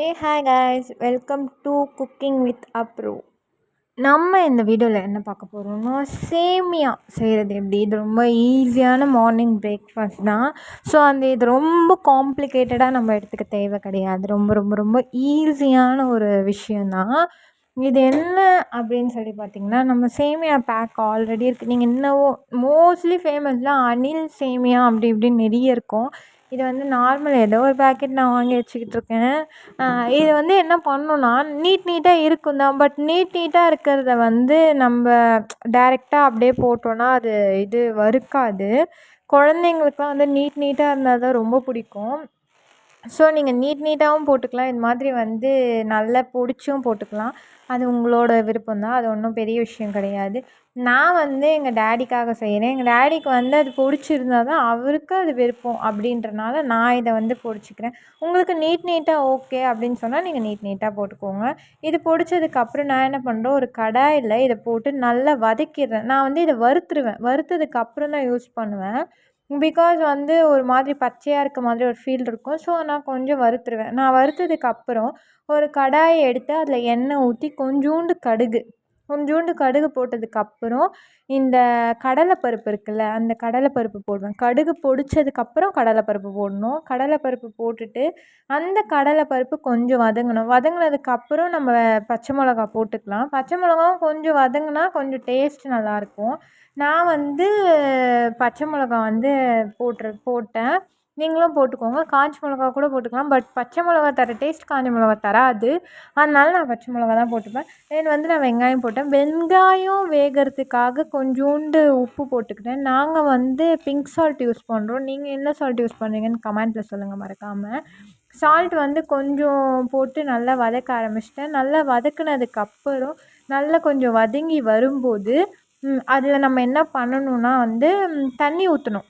A hi guys welcome to cooking with Abru நம்ம இந்த வீடியோவில் என்ன பார்க்க போகிறோம்னா சேமியா செய்கிறது எப்படி? இது ரொம்ப ஈஸியான மார்னிங் பிரேக்ஃபாஸ்ட் தான். ஸோ அந்த இது ரொம்ப காம்ப்ளிகேட்டடாக நம்ம எடுத்துக்க தேவை கிடையாது. ரொம்ப ரொம்ப ரொம்ப ஈஸியான ஒரு விஷயந்தான் இது என்ன அப்படின்னு சொல்லி பார்த்தீங்கன்னா நம்ம சேமியா பேக் ஆல்ரெடி இருக்குது நீங்கள் என்னவோ மோஸ்ட்லி ஃபேமஸ்லாம் அனில் சேமியா அப்படி இப்படின்னு நிறைய இருக்கும். இது வந்து நார்மல் ஏதோ ஒரு பேக்கெட் நான் வாங்கி வச்சுக்கிட்டு இருக்கேன். இது வந்து என்ன பண்ணுன்னா நீட் நீட்டாக இருக்கும் தான் பட் நீட் நீட்டாக இருக்கிறத வந்து நம்ம டேரெக்டாக அப்படியே போட்டோன்னா அது இது வறுக்காது. குழந்தைங்களுக்குலாம் வந்து நீட் நீட்டாக இருந்தால் தான் ரொம்ப பிடிக்கும். ஸோ நீங்கள் நீட் நீட்டாகவும் போட்டுக்கலாம். இது மாதிரி வந்து நல்லா பொடிச்சும் போட்டுக்கலாம். அது உங்களோட விருப்பம் தான் அது ஒன்றும் பெரிய விஷயம் கிடையாது. நான் வந்து எங்கள் டேடிக்காக செய்கிறேன் எங்கள் டேடிக்கு வந்து அது பிடிச்சிருந்தா தான் அவருக்கு அது விருப்பம் அப்படின்றனால நான் இதை வந்து பிடிச்சிக்கிறேன். உங்களுக்கு நீட் நீட்டாக ஓகே அப்படின்னு சொன்னால் நீங்கள் நீட் நீட்டாக போட்டுக்கோங்க. இது பிடிச்சதுக்கப்புறம் நான் என்ன பண்ணுறேன் ஒரு கடாயில் இதை போட்டு நல்லா வதக்கிடுறேன். நான் வந்து இதை வறுத்துருவேன். வறுத்ததுக்கப்புறம் தான் யூஸ் பண்ணுவேன். பிகாஸ் வந்து ஒரு மாதிரி பச்சையாக இருக்க மாதிரி ஒரு ஃபீல் இருக்கும். ஸோ நான் கொஞ்சம் வறுத்துருவேன். நான் வறுத்ததுக்கப்புறம் ஒரு கடாயை எடுத்து அதில் எண்ணெய் ஊற்றி கொஞ்சோண்டு கடுகு கொஞ்சோண்டு கடுகு போட்டதுக்கப்புறம் இந்த கடலைப்பருப்பு இருக்குல்ல அந்த கடலைப்பருப்பு போடுவேன். கடுகு பொடிச்சதுக்கப்புறம் கடலைப்பருப்பு போடணும். கடலைப்பருப்பு போட்டுட்டு அந்த கடலைப்பருப்பு கொஞ்சம் வதங்கணும். வதங்கினதுக்கப்புறம் நம்ம பச்சை மிளகா போட்டுக்கலாம். பச்சை மிளகாவும் கொஞ்சம் வதங்கினா கொஞ்சம் டேஸ்ட் நல்லாயிருக்கும் நான் வந்து பச்சை மிளகா வந்து போட்டுரு போட்டேன். நீங்களும் போட்டுக்கோங்க. காஞ்ச மிளகா கூட போட்டுக்கலாம். பட் பச்சை மிளகா தர டேஸ்ட் காஞ்ச மிளகா தராது. அதனால நான் பச்சை மிளகா தான் போட்டுப்பேன். தென் வந்து நான் வெங்காயம் போட்டேன். வெங்காயம் வேகிறதுக்காக கொஞ்சோண்டு உப்பு போட்டுக்கிட்டேன். நாங்கள் வந்து பிங்க் சால்ட் யூஸ் பண்ணுறோம் நீங்கள் என்ன சால்ட் யூஸ் பண்ணுறீங்கன்னு கமெண்ட்டில் சொல்லுங்கள் மறக்காமல் சால்ட் வந்து கொஞ்சம் போட்டு நல்லா வதக்க ஆரம்பிச்சிட்டேன். நல்லா வதக்குனதுக்கப்புறம் நல்லா கொஞ்சம் வதங்கி வரும்போது அதில் நம்ம என்ன பண்ணணுன்னா வந்து தண்ணி ஊற்றணும்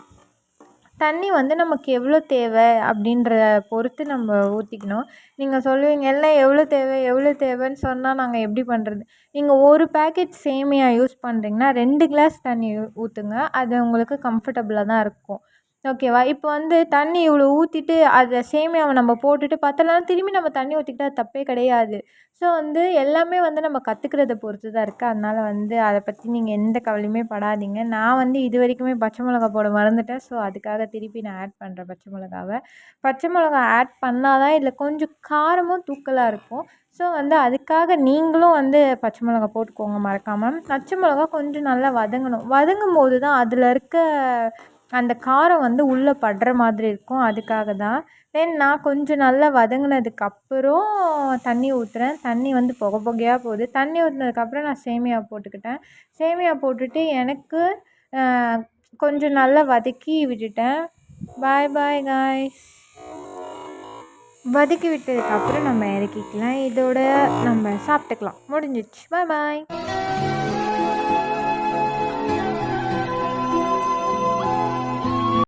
தண்ணி வந்து நமக்கு எவ்வளோ தேவை அப்படின்றத பொறுத்து நம்ம ஊற்றிக்கணும் நீங்கள் சொல்லுவீங்க எல்லாம் எவ்வளோ தேவை எவ்வளோ தேவைன்னு சொன்னால் நாங்கள் எப்படி பண்ணுறது நீங்கள் ஒரு பேக்கெட் சேமியா யூஸ் பண்ணுறீங்கன்னா ரெண்டு கிளாஸ் தண்ணி ஊற்றுங்க அது உங்களுக்கு கம்ஃபர்டபுளாக தான் இருக்கும். ஓகேவா? இப்போ வந்து தண்ணி இவ்வளோ ஊற்றிட்டு அதை சேமியாவை நம்ம போட்டுட்டு பத்தலைனா திரும்பி நம்ம தண்ணி ஊற்றிக்கிட்டா அது தப்பே கிடையாது. ஸோ வந்து எல்லாமே வந்து நம்ம கற்றுக்கிறத பொறுத்து தான் இருக்குது அதனால் வந்து அதை பற்றி நீங்கள் எந்த கவலையுமே படாதீங்க. நான் வந்து இது வரைக்குமே பச்சை மிளகா போட மறந்துட்டேன். ஸோ அதுக்காக திருப்பி நான் ஆட் பண்ணுறேன் பச்சை மிளகாவை. பச்சை மிளகா ஆட் பண்ணால் தான் இதில் கொஞ்சம் காரமும் தூக்கலாக இருக்கும். ஸோ வந்து அதுக்காக நீங்களும் வந்து பச்சை மிளகா போட்டுக்கோங்க மறக்காமல் பச்சை மிளகா கொஞ்சம் நல்லா வதங்கணும். வதங்கும் போது தான் அதில் இருக்க அந்த காரம் வந்து உள்ளே படுற மாதிரி இருக்கும். அதுக்காக தான். தென் நான் கொஞ்சம் நல்லா வதங்கினதுக்கப்புறம் தண்ணி ஊற்றுறேன் தண்ணி வந்து புகை புகையாக போகுது. தண்ணி ஊற்றினதுக்கப்புறம் நான் சேமியா போட்டுக்கிட்டேன். சேமியா போட்டுட்டு எனக்கு கொஞ்சம் நல்லா வதக்கி விட்டுட்டேன். பாய் பாய் காய்ஸ் வதக்கி விட்டதுக்கப்புறம் நம்ம இறக்கிக்கலாம். இதோட நம்ம சாப்பிட்டுக்கலாம். முடிஞ்சிச்சு பாய் பாய்